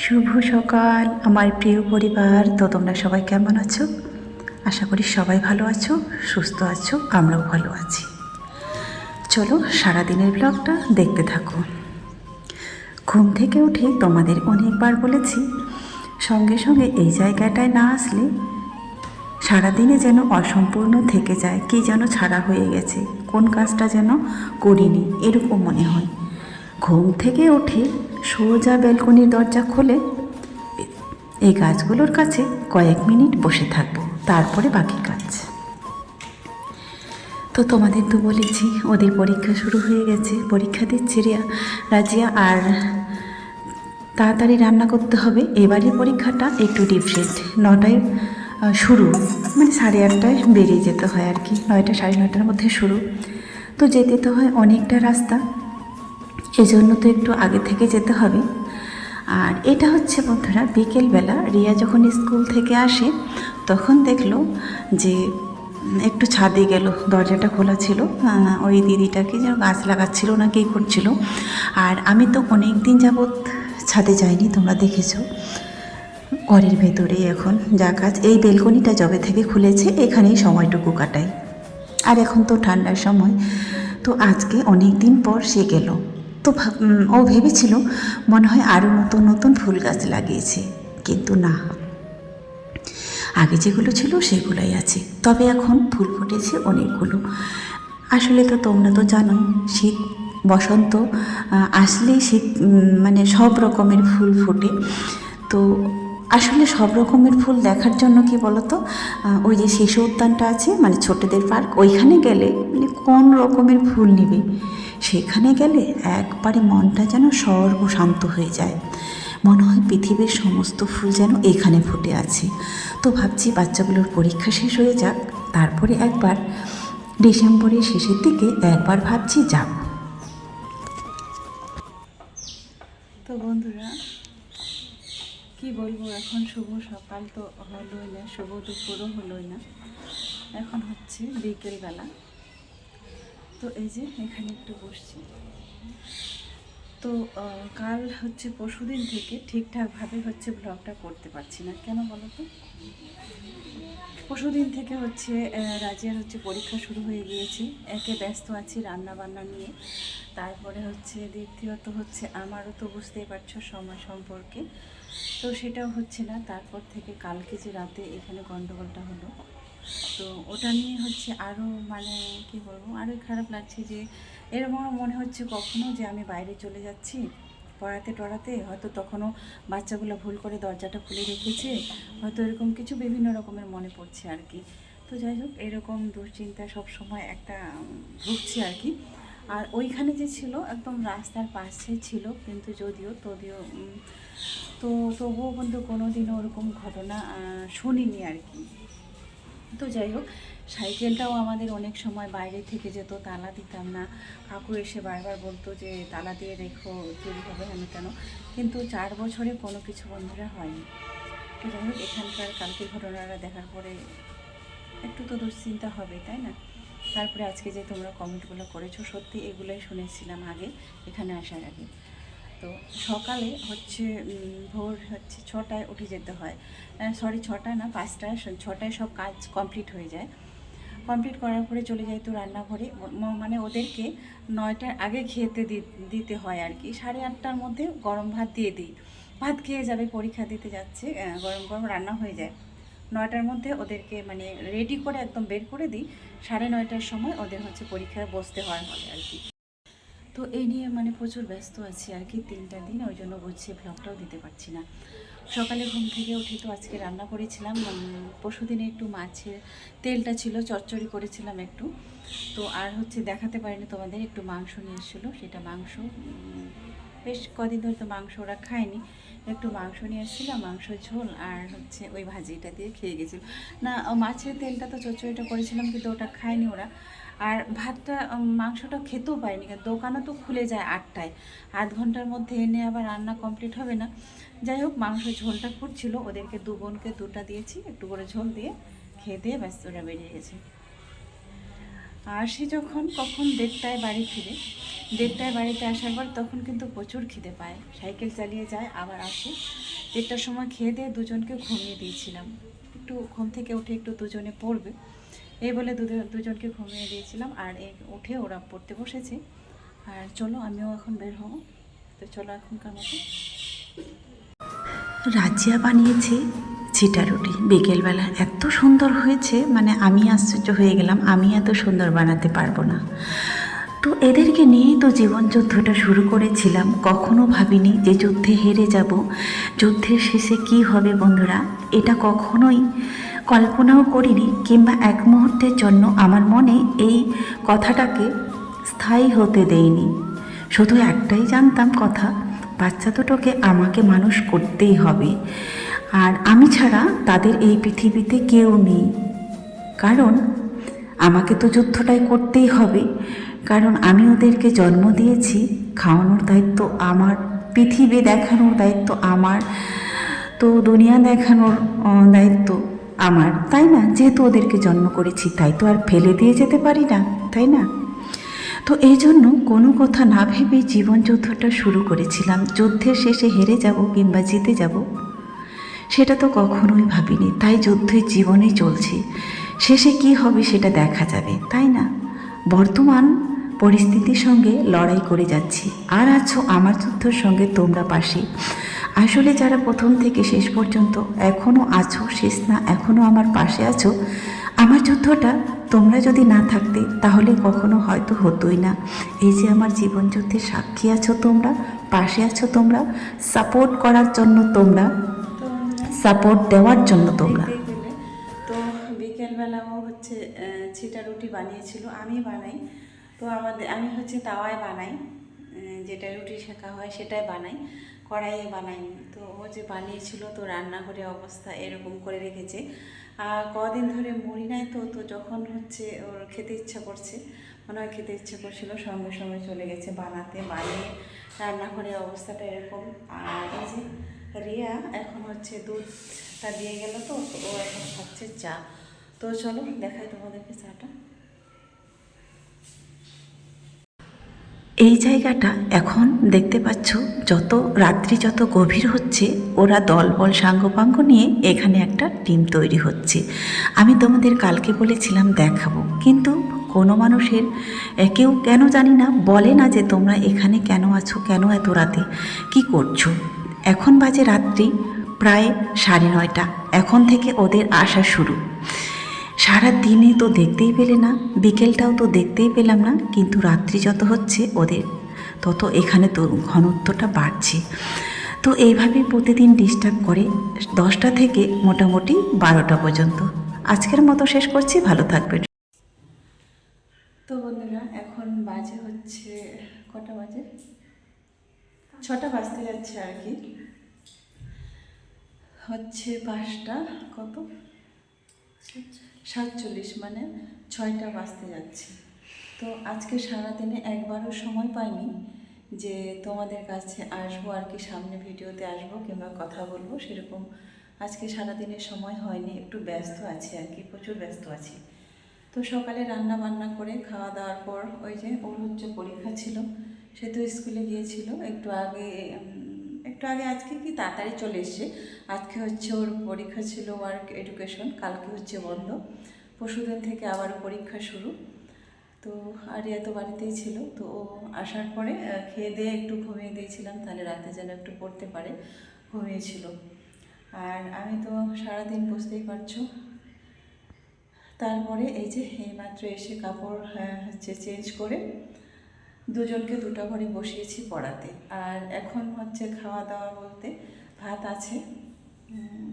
শুভ সকাল, আমার প্রিয় পরিবার। তো তোমরা সবাই কেমন আছো? আশা করি সবাই ভালো আছো, সুস্থ আছো, আমরাও ভালো আছি। চলো সারাদিনের ব্লগটা দেখতে থাকো। ঘুম থেকে উঠে তোমাদের অনেকবার বলেছি, সঙ্গে সঙ্গে এই জায়গাটায় না আসলে সারাদিনে যেন অসম্পূর্ণ থেকে যায়, কি যেন ছাড়া হয়ে গেছে, কোন কাজটা যেন করিনি, এরকম মনে হয়। ঘুম থেকে উঠে সোজা ব্যালকনির দরজা খুলে এই গাছগুলোর কাছে কয়েক মিনিট বসে থাকব, তারপরে বাকি কাজ। তো তোমাদের তো বলেছি, ওদের পরীক্ষা শুরু হয়ে গেছে। পরীক্ষা দিচ্ছে রিয়া, রাজিয়া, আর তাড়াতাড়ি রান্না করতে হবে। এবারে পরীক্ষাটা একটু ডিফারেন্ট নটায় শুরু। মানে সাড়ে আটটায় বেরিয়ে যেতে হয় আর কি। নয়টা, সাড়ে নটার মধ্যে শুরু। তো যেতে তো হয় অনেকটা রাস্তা। এজন্য তো একটু আগে থেকে যেতে হবে। আর এটা হচ্ছে বন্ধুরা, বিকেলবেলা রিয়া যখন স্কুল থেকে আসে, তখন দেখল যে একটু ছাদে গেল, দরজাটা খোলা ছিল। ওই দিদিটাকে যেন গাছ লাগাচ্ছিল না, কী করছিল। আর আমি তো অনেক দিন যাবৎ ছাদে যাইনি, তোমরা দেখেছ। ঘরের ভেতরে এখন যা কাজ, এই বেলকনিটা জবে থেকে খুলেছে, এখানেই সময়টুকু কাটাই। আর এখন তো ঠান্ডার সময়, তো আজকে অনেক দিন পর সে গেল। তো ও ভেবেছিল মনে হয় আরও নতুন নতুন ফুল গাছ লাগিয়েছে, কিন্তু না। আগে যেগুলো ছিল সেগুলোই আছে। তবে এখন ফুল ফুটেছে অনেকগুলো। আসলে তো তোমরা তো জানো শীত বসন্ত আসলেই শীত মানে সব রকমের ফুল ফোটে। তো আসলে সব রকমের ফুল দেখার জন্য কি বলতো ওই যে শিশু উদ্যানটা আছে মানে ছোটদের পার্ক, ওইখানে গেলে মানে কোন রকমের ফুল নিবে? সেখানে গেলে একবারে মনটা যেন সর্বশান্ত হয়ে যায়। মনে হয় পৃথিবীর সমস্ত ফুল যেন এখানে ফুটে আছে। তো ভাবছি বাচ্চাগুলোর পরীক্ষা শেষ হয়ে যাক, তারপরে একবার ডিসেম্বরের শেষের দিকে একবার ভাবছি যাব। তো বন্ধুরা, কি বলব, এখন শুভ সকাল তো হলোই না, শুভ দুপুরও হলোই না। এখন হচ্ছে বিকেলবেলা। তো এই যে এখানে একটু বসছি। তো কাল হচ্ছে পরশুদিন থেকে ঠিকঠাকভাবে হচ্ছে ব্লগটা করতে পারছি না। কেন বলো তো? পরশুদিন থেকে হচ্ছে রাজিয়ার হচ্ছে পরীক্ষা শুরু হয়ে গিয়েছে। একে ব্যস্ত আছি রান্না বান্না নিয়ে। তারপরে হচ্ছে দ্বিতীয়ত হচ্ছে আমারও তো বুঝতেই পারছ সময় সম্পর্কে। তো সেটাও হচ্ছে না। তারপর থেকে কালকে যে রাতে এখানে গন্ডগোলটা হলো তো ওটা নিয়ে হচ্ছে আরও মানে কি বলব আরও খারাপ লাগছে যে এরকম আমার মনে হচ্ছে কখনো যে আমি বাইরে চলে যাচ্ছি, পড়াতে টড়াতে হয়তো তখনও বাচ্চাগুলো ভুল করে দরজাটা খুলে রেখেছে, হয়তো এরকম কিছু বিভিন্ন রকমের মনে পড়ছে আর কি। তো যাই হোক, এরকম দুশ্চিন্তা সব সময় একটা ভুগছি আর কি। আর ওইখানে যে ছিল একদম রাস্তার পাশে ছিল, কিন্তু যদিও তদিও তো তবুও কিন্তু কোনোদিনও ওরকম ঘটনা শুনিনি আর কি। তো যাই হোক, সাইকেলটাও আমাদের অনেক সময় বাইরে থেকে যেত, তালা দিতাম না। কাকু এসে বারবার বলতো যে, তালা দিয়ে রেখো, চুরি হবে হেন কেন? কিন্তু চার বছরে কোনো কিছু বন্ধুরা হয়নি। তো যাই হোক, এখানকার কালকে ঘটনাটা দেখার পরে একটু তো দুশ্চিন্তা হবে, তাই না? তারপরে আজকে যে তোমরা কমেন্টগুলো করেছ, সত্যি এগুলোই শুনেছিলাম আগে, এখানে আসার আগে। তো সকালে হচ্ছে ভোর হচ্ছে ছটায় উঠে যেতে হয়। সরি ছটায় না, পাঁচটায় ছটায় সব কাজ কমপ্লিট হয়ে যায়। কমপ্লিট করার পরে চলে যাই তো রান্নাঘরে। মানে ওদেরকে নয়টার আগে খেতে দিতে হয় আর কি। সাড়ে আটটার মধ্যে গরম ভাত দিয়ে দিই। ভাত খেয়ে যাবে, পরীক্ষা দিতে যাচ্ছে গরম গরম রান্না হয়ে যায়। নয়টার মধ্যে ওদেরকে মানে রেডি করে একদম বের করে দিই। সাড়ে নয়টার সময় ওদের হচ্ছে পরীক্ষায় বসতে হয় আর কি। তো এই নিয়ে মানে প্রচুর ব্যস্ত আছি আর কি তিনটা দিন, ওই জন্য গুছিয়ে ব্লগটাও দিতে পারছি না। সকালে ঘুম থেকে উঠে তো আজকে রান্না করেছিলাম পরশু দিনে একটু মাছের তেলটা ছিল, চচ্চড়ি করেছিলাম একটু। তো আর হচ্ছে দেখাতে পারিনি তোমাদের, একটু মাংস নিয়ে এসেছিল, সেটা মাংস বেশ কদিন ধরে তো মাংস ওরা খায়নি। একটু মাংস নিয়ে এসেছিলাম মাংস ঝোল আর হচ্ছে ওই ভাজিটা দিয়ে খেয়ে গেছিল। না মাছের তেলটা তো চচ্চড়িটা করেছিলাম, কিন্তু ওটা খায়নি ওরা। আর ভাতটা মাংসটা খেতেও কারণ দোকানও তো খুলে যায় আটটায়। আধ ঘণ্টার মধ্যে এনে আবার রান্না কমপ্লিট হবে না। যাই হোক মাংস ঝোলটা ফুটছিল ওদেরকে দু বোনকে দুটা দিয়েছি, একটু করে ঝোল দিয়ে খেয়ে দিয়ে ব্যস্ত ওরা বেরিয়ে গেছে। আর সে যখন কখন দেড়টায় বাড়ি ফিরে, দেড়টায় বাড়িতে আসার পর তখন কিন্তু প্রচুর খিদে পায়। সাইকেল চালিয়ে যায়, আবার আসে। দেড়টার সময় খেয়ে দিয়ে দুজনকে ঘুমিয়ে দিয়েছিলাম। একটু ঘুম থেকে উঠে একটু দুজনে পড়বে। এই বলে দুজন- দুজনকে ঘুমিয়ে দিয়েছিলাম আর এই উঠে ওরা পড়তে বসেছে। আর চলো, আমিও এখন বের হব। তো চলো এখনকার মতো। রাজিয়া বানিয়েছে চিটা রুটি। বিকেলবেলা এত সুন্দর হয়েছে মানে আমি আশ্চর্য হয়ে গেলাম, আমি এত সুন্দর বানাতে পারব না। তো এদেরকে নিয়েই তো জীবন যুদ্ধটা শুরু করেছিলাম, কখনো ভাবিনি যে যুদ্ধে হেরে যাব। যুদ্ধের শেষে কি হবে বন্ধুরা, এটা কখনোই কল্পনাও করিনি কিংবা এক মুহূর্তের জন্য আমার মনে এই কথাটাকে স্থায়ী হতে দেয়নি। শুধু একটাই জানতাম কথা, বাচ্চা দুটোকে আমাকে মানুষ করতেই হবে। আর আমি ছাড়া তাদের এই পৃথিবীতে কেউ নেই। কারণ আমাকে তো যুদ্ধটাই করতেই হবে। কারণ আমি ওদেরকে জন্ম দিয়েছি, খাওয়ানোর দায়িত্ব আমার, পৃথিবী দেখানোর দায়িত্ব আমার, তো দুনিয়া দেখানোর দায়িত্ব। আমার, তাই না? যেহেতু ওদেরকে জন্ম করেছি, তাই তো আর ফেলে দিয়ে যেতে পারি না, তাই না? তো এই জন্য কোনো কথা না ভেবে জীবন যুদ্ধটা শুরু করেছিলাম। যুদ্ধের শেষে হেরে যাব কিংবা জিতে যাব, সেটা তো কখনোই ভাবিনি। তাই যুদ্ধের জীবনে চলছে। শেষে কি হবে সেটা দেখা যাবে, তাই না? বর্তমান পরিস্থিতির সঙ্গে লড়াই করে যাচ্ছি। আর আছো আমার যুদ্ধের সঙ্গে তোমরা পাশে। আসলে যারা প্রথম থেকে শেষ পর্যন্ত এখনও আছো, শেষ না এখনও আমার পাশে আছো, আমার যুদ্ধটা তোমরা যদি না থাকতে, তাহলে কখনো হয়তো হতোই না। এই যে আমার জীবন যুদ্ধের সাক্ষী আছো তোমরা, পাশে আছো তোমরা সাপোর্ট করার জন্য তোমরা সাপোর্ট দেওয়ার জন্য তোমরা। তো বিকেলবেলাও হচ্ছে ছিটা রুটি বানিয়েছিল আমি বানাই। তো আমাদের, আমি হচ্ছে তাওয়ায় বানাই। যেটা রুটি শেখা হয় সেটাই বানাই, কড়াইয়ে বানাইনি তো ও যে বানিয়েছিল, তো রান্নাঘরে অবস্থা এরকম করে রেখেছে। আর কদিন ধরে মরি নাই তো তো যখন হচ্ছে ওর খেতে ইচ্ছা করছে, মনে হয় খেতে ইচ্ছা করছিল, সঙ্গে সঙ্গে চলে গেছে বানাতে, বানিয়ে রান্নাঘরের অবস্থাটা এরকম। আর এই যে রিয়া এখন হচ্ছে দুধটা দিয়ে গেল তো তো ও এখন খাচ্ছে চা। তো চলো দেখাই তোমাদেরকে চাটা। এই জায়গাটা এখন দেখতে পাচ্ছ যত রাত্রি যত গভীর হচ্ছে, ওরা দলবল সাঙ্গপাঙ্গ নিয়ে এখানে একটা টিম তৈরি হচ্ছে। আমি তোমাদের কালকে বলেছিলাম দেখাবো, কিন্তু কোনো মানুষের কেউ কেন জানি না বলে না যে তোমরা এখানে কেন আছো, কেন এত রাতে, কি করছ? এখন বাজে রাত্রি, প্রায় সাড়ে নয়টা, এখন থেকে ওদের আসা শুরু। সারা দিনে তো দেখতেই পেলে না, বিকেলটাও তো দেখতেই পেলাম না, কিন্তু রাত্রি যত হচ্ছে ওদের, তত এখানে তো ঘনত্বটা বাড়ছে। তো এইভাবেই প্রতিদিন ডিস্টার্ব করে দশটা থেকে মোটামুটি বারোটা পর্যন্ত। আজকের মতো শেষ করছি, ভালো থাকবে তো বন্ধুরা, এখন বাজে হচ্ছে কটা বাজে? ছটা বাজতে যাচ্ছে আর কি। হচ্ছে পাঁচটা, কত? সাতচল্লিশ মানে ছয়টা বাজতে যাচ্ছে। তো আজকে সারাদিনে একবারও সময় পাইনি যে তোমাদের কাছে আসব আর কি, সামনে ভিডিওতে আসব কিংবা কথা বলব সেরকম আজকে সারাদিনের সময় হয়নি, একটু ব্যস্ত আছি আর কি, প্রচুর ব্যস্ত আছি। তো সকালে রান্না বান্না করে খাওয়া দাওয়ার পর ওই যে ওর হচ্ছে পরীক্ষা ছিল, সে তো স্কুলে গিয়েছিল, একটু আগে একটু আগে আজকে কি তাড়াতাড়ি চলে এসছে? আজকে হচ্ছে ওর পরীক্ষা ছিল ওয়ার্ক এডুকেশন কালকে হচ্ছে বন্ধ। পরশুদিন থেকে আবার পরীক্ষা শুরু। তো আর এত বাড়িতেই ছিল। তো ও আসার পরে খেয়ে দিয়ে একটু ঘুমিয়ে দিয়েছিলাম। তাহলে রাতে যেন একটু পড়তে পারে। ঘুমিয়েছিল। আর আমি তো সারাদিন বুঝতেই পারছ। তারপরে এই যে এইমাত্র এসে কাপড় হচ্ছে চেঞ্জ করে দুজনকে দুটো ঘরে বসিয়েছি পড়াতে। আর এখন হচ্ছে খাওয়া দাওয়া বলতে ভাত আছে।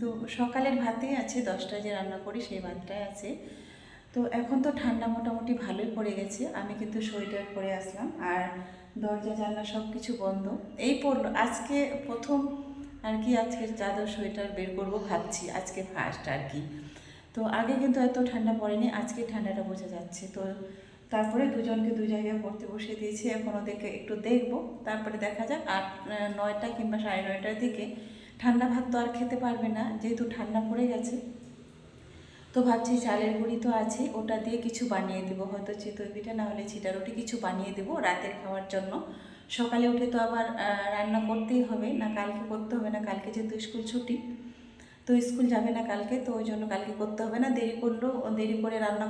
তো সকালের ভাতেই আছে, দশটায় যে রান্না করি সেই ভাতটাই আছে। তো এখন তো ঠান্ডা মোটামুটি ভালোই পড়ে গেছে, আমি কিন্তু সোয়েটার পরে আসলাম। আর দরজা, জানলা সব কিছু বন্ধ। এই পড়ল, আজকে প্রথম আর কি আজকে চাদর, সোয়েটার বের করব ভাবছি, আজকে ফার্স্ট আর কি। তো আগে কিন্তু এত ঠান্ডা পড়েনি, আজকে ঠান্ডাটা বোঝা যাচ্ছে। তো তারপরে দুজনকে দু জায়গায় পড়তে বসে দিয়েছি। এখন ওদেরকে একটু দেখব। তারপরে দেখা যাক আট নয়টা কিংবা সাড়ে নয়টার দিকে ঠান্ডা ভাত তো আর খেতে পারবে না, যেহেতু ঠান্ডা পড়ে গেছে। তো ভাবছি চালের গুঁড়ি তো আছে, ওটা দিয়ে কিছু বানিয়ে দেবো। হয়তো চিতই পিঠা না হলে ছিটা রুটি কিছু বানিয়ে দেবো রাতের খাওয়ার জন্য। সকালে উঠে তো আবার রান্না করতেই হবে, না কালকে করতে হবে, না কালকে যেহেতু স্কুল ছুটি। তো স্কুল যাবে না কালকে, তো ওই জন্য কালকে করতে হবে না। দেরি করলেও, দেরি করে রান্না